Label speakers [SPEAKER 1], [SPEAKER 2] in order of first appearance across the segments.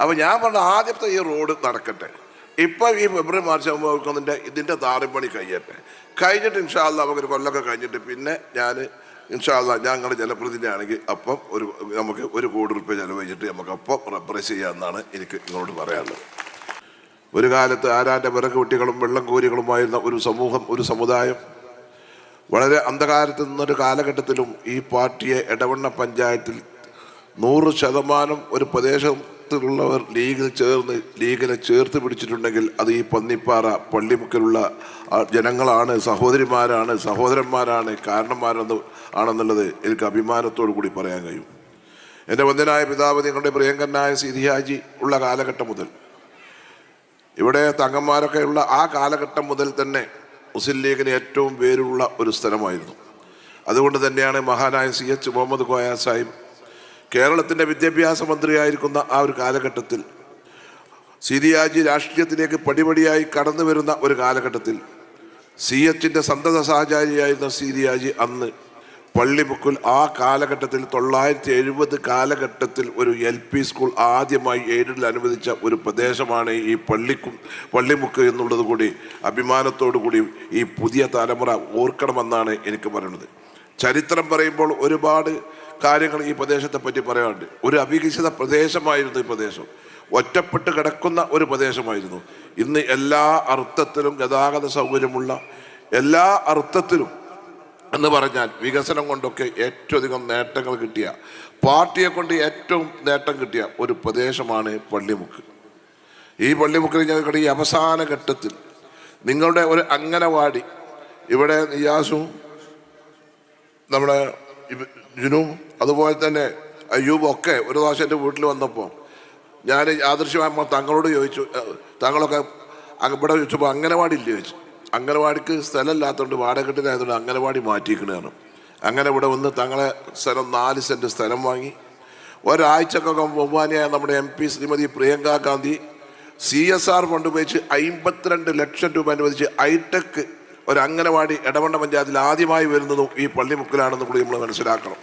[SPEAKER 1] അപ്പോൾ ഞാൻ പറഞ്ഞ ആദ്യത്തെ ഈ റോഡ് നടക്കട്ടെ. ഇപ്പം ഈ ഫെബ്രുവരി മാർച്ച് ആകുമ്പോൾ ഇതിന്റെ താറിപ്പണി കഴിയട്ടെ. കഴിഞ്ഞിട്ട് ഇൻഷാല്ല നമുക്കൊരു കൊല്ലമൊക്കെ കഴിഞ്ഞിട്ട് പിന്നെ ഞാൻ ഇൻഷാല്ല ഞങ്ങൾ ജനപ്രതിനിധിയാണെങ്കിൽ അപ്പം ഒരു നമുക്ക് ഒരു കോടി റുപ്യ ചെലവഴിച്ചിട്ട് നമുക്ക് അപ്പം റെപ്രസ് ചെയ്യാമെന്നാണ് എനിക്ക് നിങ്ങളോട് പറയാനുള്ളത്. ഒരു കാലത്ത് ആരാന്റെ വെള്ളം കോരികളുമായിരുന്ന ഒരു സമൂഹം ഒരു സമുദായം വളരെ അന്ധകാരത്തിൽ നിന്നൊരു കാലഘട്ടത്തിലും ഈ പാർട്ടിയെ ഇടവണ്ണ പഞ്ചായത്തിൽ നൂറ് ശതമാനം ഒരു പ്രദേശത്തിലുള്ളവർ ലീഗിൽ ചേർന്ന് ലീഗിനെ ചേർത്ത് പിടിച്ചിട്ടുണ്ടെങ്കിൽ അത് ഈ പന്നിപ്പാറ പള്ളിമുക്കിലുള്ള ജനങ്ങളാണ് സഹോദരിമാരാണ് സഹോദരന്മാരാണ് കാരണന്മാരെന്ന് ആണെന്നുള്ളത് എനിക്ക് അഭിമാനത്തോടു കൂടി പറയാൻ കഴിയും. എന്റെ വന്ദനായ പിതാവ് നിങ്ങളുടെ പ്രിയങ്കരനായ സിധിയാജി ഉള്ള കാലഘട്ടം മുതൽ. ഇവിടെ തങ്ങന്മാരൊക്കെ ഉള്ള ആ കാലഘട്ടം മുതൽ തന്നെ മുസ്ലിം ലീഗിന് ഏറ്റവും പേരുള്ള ഒരു സ്ഥലമായിരുന്നു. അതുകൊണ്ട് തന്നെയാണ് മഹാനായ സി എച്ച് മുഹമ്മദ് കോയ സാഹിബ് കേരളത്തിന്റെ വിദ്യാഭ്യാസ മന്ത്രിയായിരിക്കുന്ന ആ ഒരു കാലഘട്ടത്തിൽ സിരിയാജി രാഷ്ട്രീയത്തിലേക്ക് പടിപടിയായി കടന്നു വരുന്ന ഒരു കാലഘട്ടത്തിൽ സി എച്ചിന്റെ സന്തത സഹചാരിയായിരുന്ന സിരിയാജി അന്ന് പള്ളിമുക്കിൽ ആ കാലഘട്ടത്തിൽ തൊള്ളായിരത്തി എഴുപത് കാലഘട്ടത്തിൽ ഒരു എൽ പി സ്കൂൾ ആദ്യമായി എയ്ഡിൽ അനുവദിച്ച ഒരു പ്രദേശമാണ് ഈ പള്ളിക്കും പള്ളിമുക്ക് എന്നുള്ളത് കൂടി അഭിമാനത്തോടു കൂടി ഈ പുതിയ തലമുറ ഓർക്കണമെന്നാണ് എനിക്ക് പറയുന്നത്. ചരിത്രം പറയുമ്പോൾ ഒരുപാട് കാര്യങ്ങൾ ഈ പ്രദേശത്തെ പറ്റി പറയാനുണ്ട്. ഒരു അവികസിത പ്രദേശമായിരുന്നു ഈ പ്രദേശം. ഒറ്റപ്പെട്ട് കിടക്കുന്ന ഒരു പ്രദേശമായിരുന്നു. ഇന്ന് എല്ലാ അർത്ഥത്തിലും ഗതാഗത സൗകര്യമുള്ള എല്ലാ അർത്ഥത്തിലും എന്ന് പറഞ്ഞാൽ വികസനം കൊണ്ടൊക്കെ ഏറ്റവും അധികം നേട്ടങ്ങൾ കിട്ടിയ പാർട്ടിയെ കൊണ്ട് ഏറ്റവും നേട്ടം കിട്ടിയ ഒരു പ്രദേശമാണ് പള്ളിമുക്ക്. ഈ പള്ളിമുക്കിൽ ഞങ്ങളുടെ ഈ അവസാന ഘട്ടത്തിൽ നിങ്ങളുടെ ഒരു അംഗനവാടി ഇവിടെ നിയാസും നമ്മുടെ ഇവ- ജുനും അതുപോലെ തന്നെ അയ്യൂബൊക്കെ ഒരു പ്രാവശ്യം എന്റെ വീട്ടിൽ വന്നപ്പോൾ ഞാൻ ആദർശമായ തങ്ങളോട് ചോദിച്ചു "ഏഹ്, താങ്കളൊക്കെ ഇവിടെ ചോദിച്ചപ്പോൾ അംഗനവാടി ഇല്ല ചോദിച്ചു. അംഗനവാടിക്ക് സ്ഥലമില്ലാത്തതുകൊണ്ട് വാടകെട്ടിനായതുകൊണ്ട് അംഗനവാടി മാറ്റിയിരിക്കണതാണ് അങ്ങനെ ഇവിടെ വന്ന് തങ്ങളെ സ്ഥലം നാല് സെന്റ് സ്ഥലം വാങ്ങി. ഒരാഴ്ചക്കൊക്കെ ബഹുമാനിയായ നമ്മുടെ M P Shrimati Priyanka Gandhi C S R fund ഉപയോഗിച്ച് അമ്പത്തിരണ്ട് ലക്ഷം രൂപ അനുവദിച്ച് ഹൈടെക് ഒരു അംഗനവാടി ഇടവണ്ണ പഞ്ചായത്തിൽ ആദ്യമായി വരുന്നതും ഈ പള്ളിമുക്കിലാണെന്ന് കൂടി നമ്മൾ മനസ്സിലാക്കണം.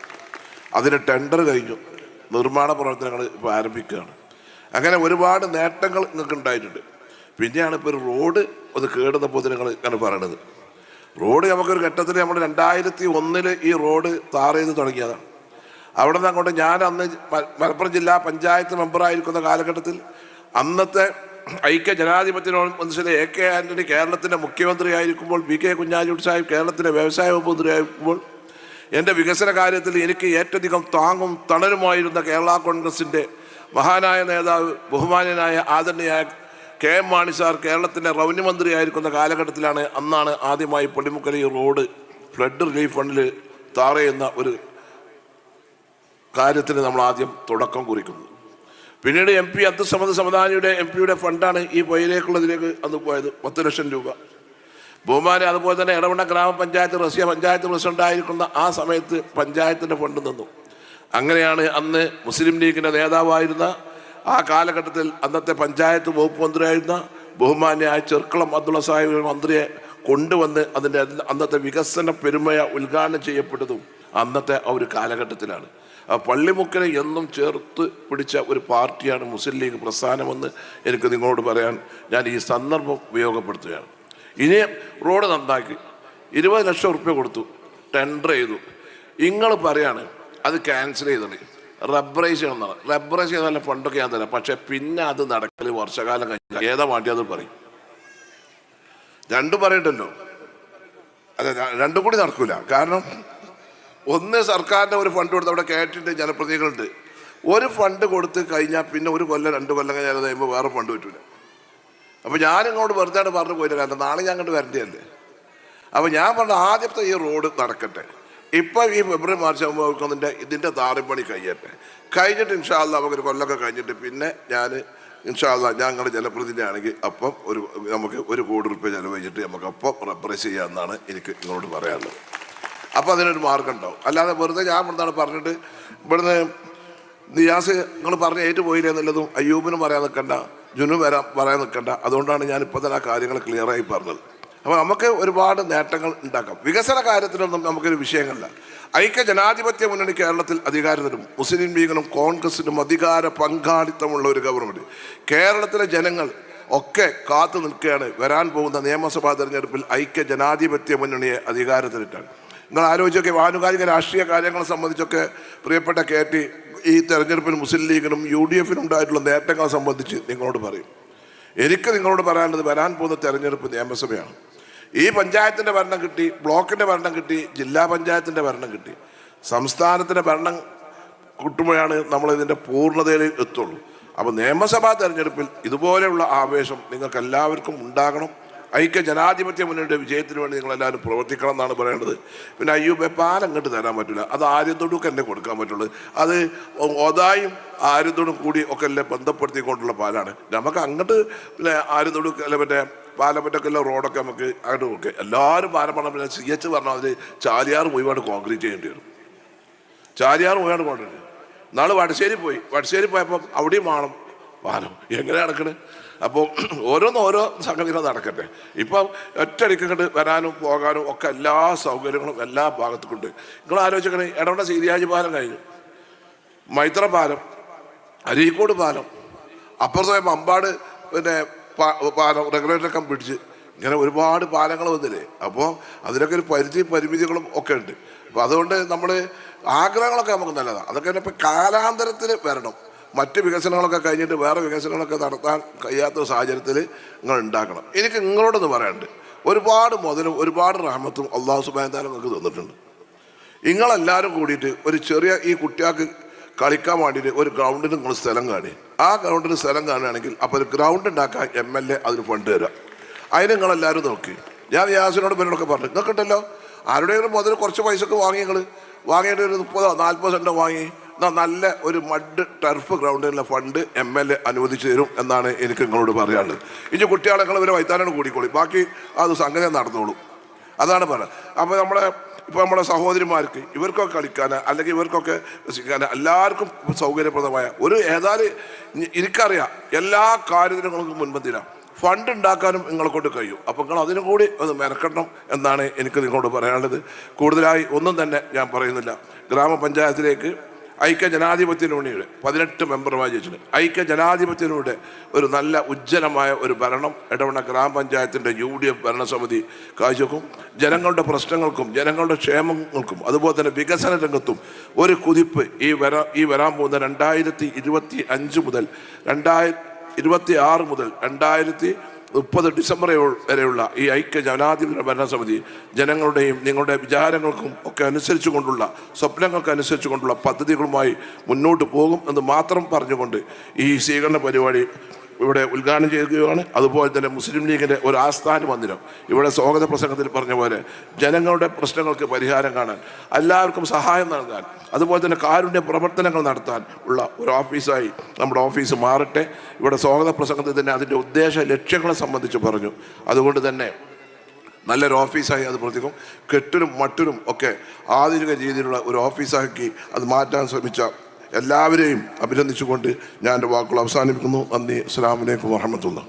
[SPEAKER 1] അതിന് ടെൻഡർ കഴിഞ്ഞു. നിർമ്മാണ പ്രവർത്തനങ്ങൾ ഇപ്പോൾ ആരംഭിക്കുകയാണ്. അങ്ങനെ ഒരുപാട് നേട്ടങ്ങൾ നിങ്ങൾക്ക് ഉണ്ടായിട്ടുണ്ട്. പിന്നെയാണ് ഇപ്പോൾ ഒരു റോഡ് ഒന്ന് കേടുന്നപ്പോൾ നിങ്ങൾ ഇങ്ങനെ പറയണത്. റോഡ് നമുക്കൊരു ഘട്ടത്തിൽ നമ്മൾ രണ്ടായിരത്തി ഒന്നിൽ ഈ റോഡ് താർ ചെയ്ത് തുടങ്ങിയതാണ്. അവിടെ നിന്ന് അങ്ങോട്ട് ഞാൻ അന്ന് മലപ്പുറം ജില്ലാ പഞ്ചായത്ത് മെമ്പറായിരിക്കുന്ന കാലഘട്ടത്തിൽ അന്നത്തെ ഐക്യ ജനാധിപത്യ മനുഷ്യരെ എ കെ ആന്റണി കേരളത്തിന്റെ മുഖ്യമന്ത്രിയായിരിക്കുമ്പോൾ വി കെ കുഞ്ഞാലിക്കുട്ടി സാഹിബ് കേരളത്തിന്റെ വ്യവസായ വകുപ്പ് മന്ത്രിയായിരിക്കുമ്പോൾ എന്റെ വികസന കാര്യത്തിൽ എനിക്ക് ഏറ്റധികം താങ്ങും തണലുമായിരുന്ന കേരള കോൺഗ്രസിന്റെ മഹാനായ നേതാവ് ബഹുമാന്യനായ ആദരണീയായ കെ എം മാണി സാർ കേരളത്തിന്റെ റവന്യൂ മന്ത്രിയായിരിക്കുന്ന കാലഘട്ടത്തിലാണ് അന്നാണ് ആദ്യമായി പൊടിമുക്കലി റോഡ് ഫ്ലഡ് റിലീഫ് ഫണ്ടിൽ താറയുന്ന ഒരു കാര്യത്തിന് നമ്മൾ ആദ്യം തുടക്കം കുറിക്കുന്നത്. പിന്നീട് എം പി അബ്ദുസമദ് സമദാനിയുടെ എം പിയുടെ ഫണ്ടാണ് ഈ പൊയിലേക്കുള്ളതിലേക്ക് അന്ന് പോയത്. പത്ത് ലക്ഷം രൂപ. ബഹുമാനെ അതുപോലെ തന്നെ ഇടവണ്ണ ഗ്രാമപഞ്ചായത്ത് റഷ്യ പഞ്ചായത്ത് പ്രസിഡന്റ് ആയിരിക്കുന്ന ആ സമയത്ത് പഞ്ചായത്തിന്റെ ഫണ്ട് നിന്നു. അങ്ങനെയാണ് അന്ന് മുസ്ലിം ലീഗിന്റെ നേതാവായിരുന്ന ആ കാലഘട്ടത്തിൽ അന്നത്തെ പഞ്ചായത്ത് വകുപ്പ് മന്ത്രിയായിരുന്ന ബഹുമാന്യായ ചെർക്കളം അബ്ദുള്ള സാഹിബ് മന്ത്രിയെ കൊണ്ടുവന്ന് അതിന്റെ അന്നത്തെ വികസന പെരുമയ ഉദ്ഘാടനം ചെയ്യപ്പെട്ടതും അന്നത്തെ ആ ഒരു കാലഘട്ടത്തിലാണ്. ആ പള്ളിമുക്കിനെ എന്നും ചേർത്ത് പിടിച്ച ഒരു പാർട്ടിയാണ് മുസ്ലിം ലീഗ് പ്രസ്ഥാനമെന്ന് എനിക്ക് നിങ്ങളോട് പറയാൻ ഞാൻ ഈ സന്ദർഭം ഉപയോഗപ്പെടുത്തുകയാണ്. ഇനി റോഡ് നന്നാക്കി. ഇരുപത് ലക്ഷം റുപ്യ കൊടുത്തു. ടെൻഡർ ചെയ്തു. നിങ്ങൾ പറയാണ് അത് ക്യാൻസൽ ചെയ്തോളി റബ്ബറൈസ് ചെയ്യണമെന്നാണ് റബ്ബറൈസ് ചെയ്താലും ഫണ്ടൊക്കെ ഞാൻ തരാം. പക്ഷെ പിന്നെ അത് നടക്കൽ വർഷകാലം കഴിഞ്ഞാൽ ഏതാ വേണ്ടി അത് പറയും. രണ്ടും പറയണ്ടല്ലോ. അതെ രണ്ടും കൂടി നടക്കൂല. കാരണം ഒന്ന് സർക്കാരിന്റെ ഒരു ഫണ്ട് കൊടുത്ത് അവിടെ കയറ്റിന്റെ ജനപ്രതിനിധികളുണ്ട്. ഒരു ഫണ്ട് കൊടുത്ത് കഴിഞ്ഞാൽ പിന്നെ ഒരു കൊല്ലം രണ്ട് കൊല്ലം കഴിഞ്ഞാൽ കഴിയുമ്പോൾ വേറെ ഫണ്ട് പറ്റൂല അപ്പോൾ ഞാനിങ്ങോട്ട് വെറുതെ പറഞ്ഞു പോയില്ല കാരണം നാളെ ഞാൻ അങ്ങോട്ട് വരേണ്ടതല്ലേ? അപ്പോൾ ഞാൻ പറഞ്ഞ ആദ്യത്തെ ഈ റോഡ് നടക്കട്ടെ. ഇപ്പം ഈ ഫെബ്രുവരി മാർച്ച് ആകുമ്പോൾ അതിന്റെ ഇതിന്റെ താറിപ്പണി കഴിയട്ടെ. കഴിഞ്ഞിട്ട് ഇൻഷാല്ല നമുക്കൊരു കൊല്ലമൊക്കെ കഴിഞ്ഞിട്ട് പിന്നെ ഞാൻ ഇൻഷാല്ല ഞങ്ങളുടെ ജനപ്രതിനിധിയാണെങ്കിൽ അപ്പം ഒരു നമുക്ക് ഒരു കോടി റുപ്യ ചെലവഴിച്ചിട്ട് നമുക്ക് അപ്പം റെപ്രസ് ചെയ്യാമെന്നാണ് എനിക്ക് നിങ്ങളോട് പറയാനുള്ളത്. അപ്പോൾ അതിനൊരു മാർഗം ഉണ്ടാവും അല്ലാതെ വെറുതെ ഞാൻ ഇവിടുന്നാണ് പറഞ്ഞിട്ട് ഇവിടുന്ന് നിയാസ് നിങ്ങൾ പറഞ്ഞ് ഏറ്റു പോയില്ല എന്നുള്ളതും അയ്യൂബിനും പറയാൻ നിൽക്കണ്ട ജുനും വരാൻ പറയാൻ നിൽക്കണ്ട അതുകൊണ്ടാണ് ഞാൻ ഇപ്പോൾ തന്നെ ആ കാര്യങ്ങൾ ക്ലിയറായി പറഞ്ഞത്. അപ്പോൾ നമുക്ക് ഒരുപാട് നേട്ടങ്ങൾ ഉണ്ടാക്കാം. വികസന കാര്യത്തിലൊന്നും നമുക്കൊരു വിഷയങ്ങളില്ല. ഐക്യ ജനാധിപത്യ മുന്നണി കേരളത്തിൽ അധികാരത്തിനും മുസ്ലിം ലീഗിനും കോൺഗ്രസിനും അധികാര പങ്കാളിത്തമുള്ള ഒരു ഗവൺമെന്റ് കേരളത്തിലെ ജനങ്ങൾ ഒക്കെ കാത്തു നിൽക്കുകയാണ് വരാൻ പോകുന്ന നിയമസഭാ തെരഞ്ഞെടുപ്പിൽ ഐക്യ ജനാധിപത്യ മുന്നണിയെ അധികാരത്തിലിട്ടാണ് നിങ്ങൾ ആലോചിച്ചൊക്കെ ആനുകാലിക രാഷ്ട്രീയ കാര്യങ്ങളെ സംബന്ധിച്ചൊക്കെ പ്രിയപ്പെട്ട കെ ടി ഈ തെരഞ്ഞെടുപ്പിൽ മുസ്ലിം ലീഗിനും യു ഡി എഫിനും ഉണ്ടായിട്ടുള്ള നേട്ടങ്ങളെ സംബന്ധിച്ച് നിങ്ങളോട് പറയും. എനിക്ക് നിങ്ങളോട് പറയാനുള്ളത് വരാൻ പോകുന്ന തെരഞ്ഞെടുപ്പ് നിയമസഭയാണ്. ഈ പഞ്ചായത്തിന്റെ ഭരണം കിട്ടി ബ്ലോക്കിന്റെ ഭരണം കിട്ടി ജില്ലാ പഞ്ചായത്തിന്റെ ഭരണം കിട്ടി. സംസ്ഥാനത്തിന്റെ ഭരണം കിട്ടുമ്പോഴാണ് നമ്മൾ ഇതിന്റെ പൂർണതയിൽ എത്തുള്ളൂ. അപ്പോൾ നിയമസഭാ തെരഞ്ഞെടുപ്പിൽ ഇതുപോലെയുള്ള ആവേശം നിങ്ങൾക്ക് എല്ലാവർക്കും ഉണ്ടാകണം. ഐക്യ ജനാധിപത്യ മുന്നണിയുടെ വിജയത്തിന് വേണ്ടി നിങ്ങൾ എല്ലാവരും പ്രവർത്തിക്കണം എന്നാണ് പറയേണ്ടത്. പിന്നെ അയ്യൂബെ പാലം അങ്ങോട്ട് തരാൻ പറ്റില്ല അത് ആര്യത്തോടുക്ക് എന്നെ കൊടുക്കാൻ പറ്റുള്ളൂ. അത് ഒതായും ആര്യത്തോടും കൂടി ഒക്കെ എല്ലാം ബന്ധപ്പെടുത്തിക്കൊണ്ടുള്ള പാലാണ്. നമുക്ക് അങ്ങോട്ട് പിന്നെ ആര്യത്തോടുക്ക് അല്ല മറ്റേ പാലപ്പറ്റൊക്കെ എല്ലാം റോഡൊക്കെ നമുക്ക് അങ്ങോട്ട് കൊടുക്കുക എല്ലാവരും പാലം പറഞ്ഞാൽ പിന്നെ സി എച്ച് പറഞ്ഞാൽ അതിൽ ചാലിയാർ മുഴുവൻ കോൺക്രീറ്റ് ചെയ്യേണ്ടി വരും. ചാലിയാർ മുഴുവൻ കോൺക്രീറ്റ് നാളെ വടശ്ശേരി പോയി. വടശ്ശേരി പോയപ്പോൾ അവിടെയും വേണം. പാലം എങ്ങനെ നടക്കണേ? അപ്പോൾ ഓരോന്ന് ഓരോ സംഗതികൾ നടക്കട്ടെ. ഇപ്പം ഒറ്റയടിക്ക് ഇങ്ങോട്ട് വരാനും പോകാനും ഒക്കെ എല്ലാ സൗകര്യങ്ങളും എല്ലാ ഭാഗത്തും നിങ്ങൾ ആലോചിക്കണേ ഇടവണ സീരിയാജ് പാലം കഴിഞ്ഞു. മൈത്ര പാലം അരീക്കോട് പാലം അപ്പുറത്തെ മമ്പാട് പിന്നെ പാലം റെഗുലേറ്റർ കം പിടിച്ച് ഇങ്ങനെ ഒരുപാട് പാലങ്ങൾ വന്നില്ലേ? അപ്പോൾ അതിനൊക്കെ ഒരു പരിധി പരിമിതികളും ഒക്കെ ഉണ്ട്. അപ്പോൾ അതുകൊണ്ട് നമ്മൾ ആഗ്രഹങ്ങളൊക്കെ നമുക്ക് നല്ലതാണ് അതൊക്കെ ഇപ്പം കാലാന്തരത്തിൽ വരണം. മറ്റ് വികസനങ്ങളൊക്കെ കഴിഞ്ഞിട്ട് വേറെ വികസനങ്ങളൊക്കെ നടത്താൻ കഴിയാത്ത സാഹചര്യത്തിൽ നിങ്ങൾ ഉണ്ടാക്കണം. എനിക്ക് നിങ്ങളോടൊന്ന് പറയാനുണ്ട്. ഒരുപാട് മുതലും ഒരുപാട് റഹമത്തും അള്ളാഹു സുബാന്താലും നിങ്ങൾക്ക് തന്നിട്ടുണ്ട്. നിങ്ങളെല്ലാവരും കൂടിയിട്ട് ഒരു ചെറിയ ഈ കുട്ടികൾക്ക് കളിക്കാൻ വേണ്ടിയിട്ട് ഒരു ഗ്രൗണ്ടിന് നിങ്ങൾ സ്ഥലം കാണി. ആ ഗ്രൗണ്ടിന് സ്ഥലം കാണുകയാണെങ്കിൽ അപ്പോൾ ഒരു ഗ്രൗണ്ട് ഉണ്ടാക്കാൻ എം എൽ എ അതിന് ഫണ്ട് തരാം. അതിന് നിങ്ങളെല്ലാവരും നോക്കി. ഞാൻ വ്യാസിനോട് പേരോടൊക്കെ പറഞ്ഞു നിങ്ങൾക്കുണ്ടല്ലോ? ആരുടെയെങ്കിലും മുതൽ കുറച്ച് പൈസക്ക് വാങ്ങി നിങ്ങൾ വാങ്ങിയിട്ട് ഒരു മുപ്പതോ നാൽപ്പത് സെന്റോ വാങ്ങി. നല്ല ഒരു മഡ് ടർഫ് ഗ്രൗണ്ടിനുള്ള ഫണ്ട് എം എൽ എ അനുവദിച്ചു തരും എന്നാണ് എനിക്ക് നിങ്ങളോട് പറയാനുള്ളത്. ഇനി കുട്ടികളെ നിങ്ങൾ ഇവരെ വൈത്താനാണ് കൂടിക്കോളി. ബാക്കി അത് സംഗതി നടന്നോളൂ. അതാണ് പറയുന്നത് അപ്പോൾ നമ്മളെ ഇപ്പോൾ നമ്മുടെ സഹോദരിമാർക്ക് ഇവർക്കൊക്കെ കളിക്കാൻ അല്ലെങ്കിൽ ഇവർക്കൊക്കെ രസിക്കാൻ എല്ലാവർക്കും സൗകര്യപ്രദമായ ഒരു ഏതായാലും എനിക്കറിയാം എല്ലാ കാര്യത്തിനും നിങ്ങൾക്ക് മുൻപന്തിരാം ഫണ്ട് ഉണ്ടാക്കാനും നിങ്ങളെ കൊണ്ട് കഴിയും. അപ്പോൾ നിങ്ങൾ അതിനും കൂടി ഒന്ന് മെനക്കെടണം എന്നാണ് എനിക്ക് നിങ്ങളോട് പറയാനുള്ളത്. കൂടുതലായി ഒന്നും തന്നെ ഞാൻ പറയുന്നില്ല. ഗ്രാമപഞ്ചായത്തിലേക്ക് ഐക്യ ജനാധിപത്യത്തിലൂടെ പതിനെട്ട് മെമ്പർമാർ ജയിച്ചിട്ടുണ്ട്. ഐക്യ ജനാധിപത്യത്തിലൂടെ ഒരു നല്ല ഉജ്ജ്വലമായ ഒരു ഭരണം ഇടവണ ഗ്രാമപഞ്ചായത്തിന്റെ യു ഡി എഫ് ഭരണസമിതി കാഴ്ചവെക്കും. ജനങ്ങളുടെ പ്രശ്നങ്ങൾക്കും ജനങ്ങളുടെ ക്ഷേമങ്ങൾക്കും അതുപോലെ തന്നെ വികസന രംഗത്തും ഒരു കുതിപ്പ് ഈ വരാ ഈ വരാൻ പോകുന്ന രണ്ടായിരത്തി ഇരുപത്തി അഞ്ച് മുതൽ രണ്ടായിരത്തി ഇരുപത്തി ആറ് മുതൽ രണ്ടായിരത്തി മുപ്പത് ഡിസംബർ വരെയുള്ള ഈ ഐക്യ ജനാധിപത്യ ഭരണസമിതി ജനങ്ങളുടെയും നിങ്ങളുടെ വിചാരങ്ങൾക്കും ഒക്കെ അനുസരിച്ചു കൊണ്ടുള്ള സ്വപ്നങ്ങൾക്ക് അനുസരിച്ചു കൊണ്ടുള്ള പദ്ധതികളുമായി മുന്നോട്ട് പോകും എന്ന് മാത്രം പറഞ്ഞുകൊണ്ട് ഈ സ്വീകരണ പരിപാടി ഇവിടെ ഉദ്ഘാടനം ചെയ്യുകയാണ്. അതുപോലെ തന്നെ മുസ്ലിം ലീഗിന്റെ ഒരു ആസ്ഥാന മന്ദിരം. ഇവിടെ സ്വാഗത പ്രസംഗത്തിൽ പറഞ്ഞ പോലെ ജനങ്ങളുടെ പ്രശ്നങ്ങൾക്ക് പരിഹാരം കാണാൻ എല്ലാവർക്കും സഹായം നൽകാൻ അതുപോലെ തന്നെ കാരുണ്യ പ്രവർത്തനങ്ങൾ നടത്താൻ ഉള്ള ഒരു ഓഫീസായി നമ്മുടെ ഓഫീസ് മാറട്ടെ. ഇവിടെ സ്വാഗത പ്രസംഗത്തിൽ തന്നെ അതിന്റെ ഉദ്ദേശ ലക്ഷ്യങ്ങളെ സംബന്ധിച്ച് പറഞ്ഞു. അതുകൊണ്ട് തന്നെ നല്ലൊരു ഓഫീസായി അത് പ്രത്യേകം കെട്ടിനും മട്ടിനും ഒക്കെ ആധുനിക രീതിയിലുള്ള ഒരു ഓഫീസാക്കി അത് മാറ്റാൻ ശ്രമിച്ച എല്ലാവരെയും അഭിനന്ദിച്ചുകൊണ്ട് ഞാൻ എന്റെ വാക്കുകൾ അവസാനിപ്പിക്കുന്നു. നന്ദി. അസ്സാം വലൈക്കും വാഹമത്തുള്ള